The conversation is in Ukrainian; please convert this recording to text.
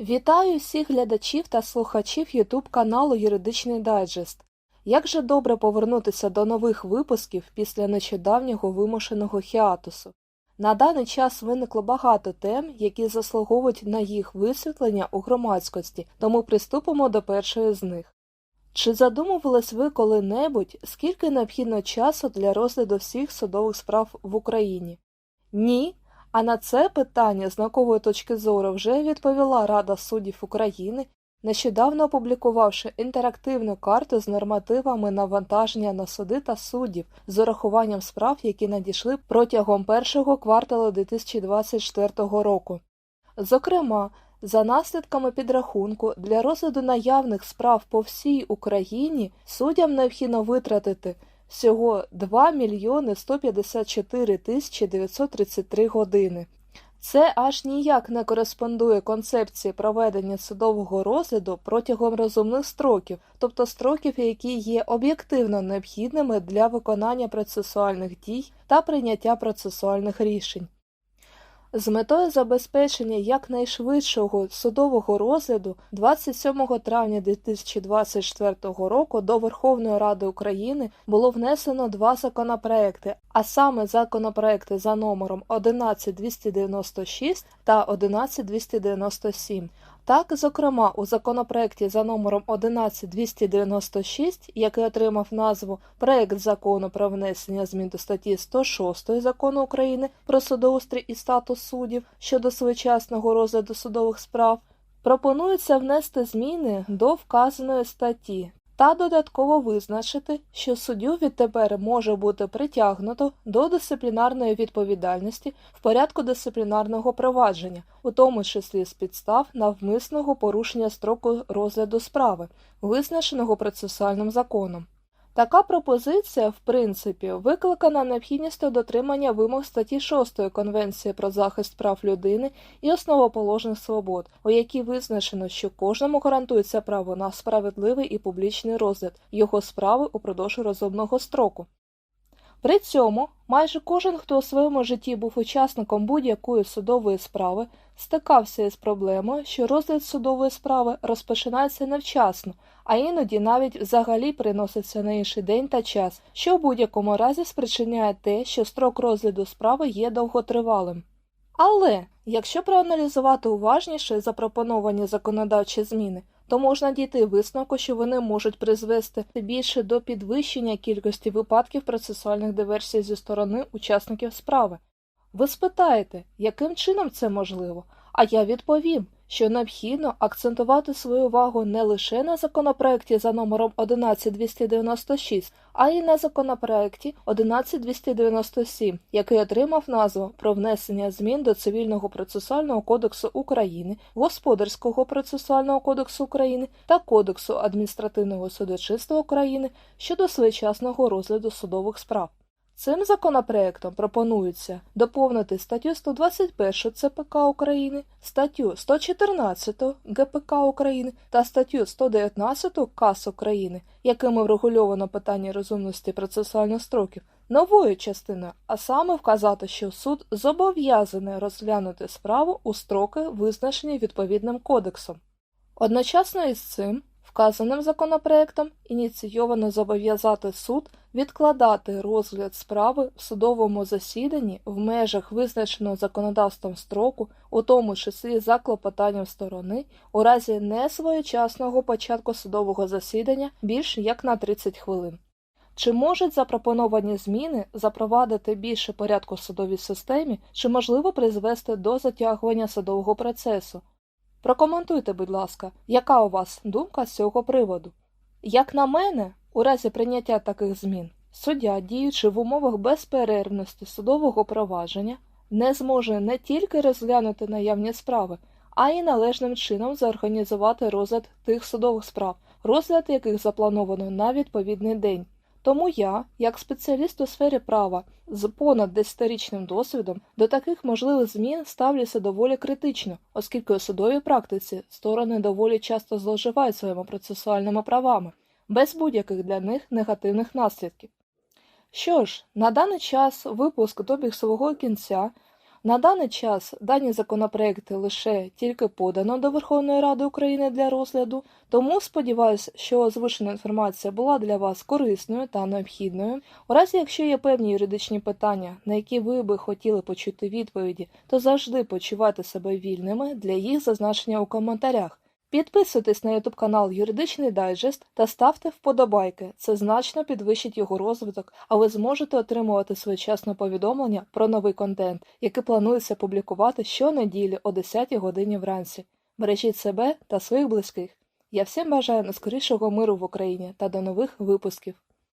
Вітаю всіх глядачів та слухачів YouTube каналу Юридичний Дайджест. Як же добре повернутися до нових випусків після нещодавнього вимушеного хіатусу. На даний час виникло багато тем, які заслуговують на їх висвітлення у громадськості, тому приступимо до першої з них. Чи задумувались ви коли-небудь, скільки необхідно часу для розгляду всіх судових справ в Україні? Ні. А на це питання з наукової точки зору вже відповіла Рада суддів України, нещодавно опублікувавши інтерактивну карту з нормативами навантаження на суди та суддів з урахуванням справ, які надійшли протягом першого кварталу 2024 року. Зокрема, за наслідками підрахунку, для розгляду наявних справ по всій Україні суддям необхідно витратити всього 2 мільйони 154 тисячі 933 години. Це аж ніяк не кореспондує концепції проведення судового розгляду протягом розумних строків, тобто строків, які є об'єктивно необхідними для виконання процесуальних дій та прийняття процесуальних рішень. З метою забезпечення якнайшвидшого судового розгляду 27 травня 2024 року до Верховної Ради України було внесено два законопроекти, а саме законопроекти за номером 11296 та 11297. Так, зокрема, у законопроекті за номером 11296, який отримав назву Проект закону про внесення змін до статті 106 закону України про судоустрій і статус суддів щодо своєчасного розгляду судових справ, пропонується внести зміни до вказаної статті та додатково визначити, що суддю відтепер може бути притягнуто до дисциплінарної відповідальності в порядку дисциплінарного провадження, у тому числі з підстав навмисного порушення строку розгляду справи, визначеного процесуальним законом. Така пропозиція, в принципі, викликана необхідністю дотримання вимог статті 6 Конвенції про захист прав людини і основоположних свобод, у якій визначено, що кожному гарантується право на справедливий і публічний розгляд його справи упродовж розумного строку. При цьому майже кожен, хто у своєму житті був учасником будь-якої судової справи, стикався із проблемою, що розгляд судової справи розпочинається невчасно, а іноді навіть взагалі приноситься на інший день та час, що в будь-якому разі спричиняє те, що строк розгляду справи є довготривалим. Але якщо проаналізувати уважніше запропоновані законодавчі зміни, то можна дійти висновку, що вони можуть призвести більше до підвищення кількості випадків процесуальних диверсій зі сторони учасників справи. Ви спитаєте, яким чином це можливо? А я відповім, що необхідно акцентувати свою увагу не лише на законопроекті за номером 11296, а й на законопроекті 11297, який отримав назву про внесення змін до Цивільного процесуального кодексу України, Господарського процесуального кодексу України та Кодексу адміністративного судочинства України щодо своєчасного розгляду судових справ. Цим законопроектом пропонується доповнити статтю 121 ЦПК України, статтю 114 ГПК України та статтю 119 КАС України, якими врегульовано питання розумності процесуальних строків, новою частиною, а саме вказати, що суд зобов'язаний розглянути справу у строки, визначені відповідним кодексом. Одночасно із цим Вказаним законопроектом ініційовано зобов'язати суд відкладати розгляд справи в судовому засіданні в межах визначеного законодавством строку, у тому числі за клопотанням сторони, у разі несвоєчасного початку судового засідання більш як на 30 хвилин. Чи можуть запропоновані зміни запровадити більше порядку в судовій системі, чи можливо призвести до затягування судового процесу? Прокоментуйте, будь ласка, яка у вас думка з цього приводу? Як на мене, у разі прийняття таких змін, суддя, діючи в умовах безперервності судового провадження, не зможе не тільки розглянути наявні справи, а й належним чином зорганізувати розгляд тих судових справ, розгляд яких заплановано на відповідний день. Тому я, як спеціаліст у сфері права з понад десятирічним досвідом, до таких можливих змін ставлюся доволі критично, оскільки у судовій практиці сторони доволі часто зловживають своїми процесуальними правами, без будь-яких для них негативних наслідків. Що ж, на даний час випуск добіг свого кінця. На даний час дані законопроекти лише тільки подано до Верховної Ради України для розгляду, тому сподіваюся, що озвучена інформація була для вас корисною та необхідною. У разі, якщо є певні юридичні питання, на які ви би хотіли почути відповіді, то завжди почувайте себе вільними для їх зазначення у коментарях. Підписуйтесь на YouTube канал Юридичний Дайджест та ставте вподобайки. Це значно підвищить його розвиток, а ви зможете отримувати своєчасне повідомлення про новий контент, який планується публікувати щонеділі о 10 годині вранці. Бережіть себе та своїх близьких. Я всім бажаю найскорішого миру в Україні та до нових випусків.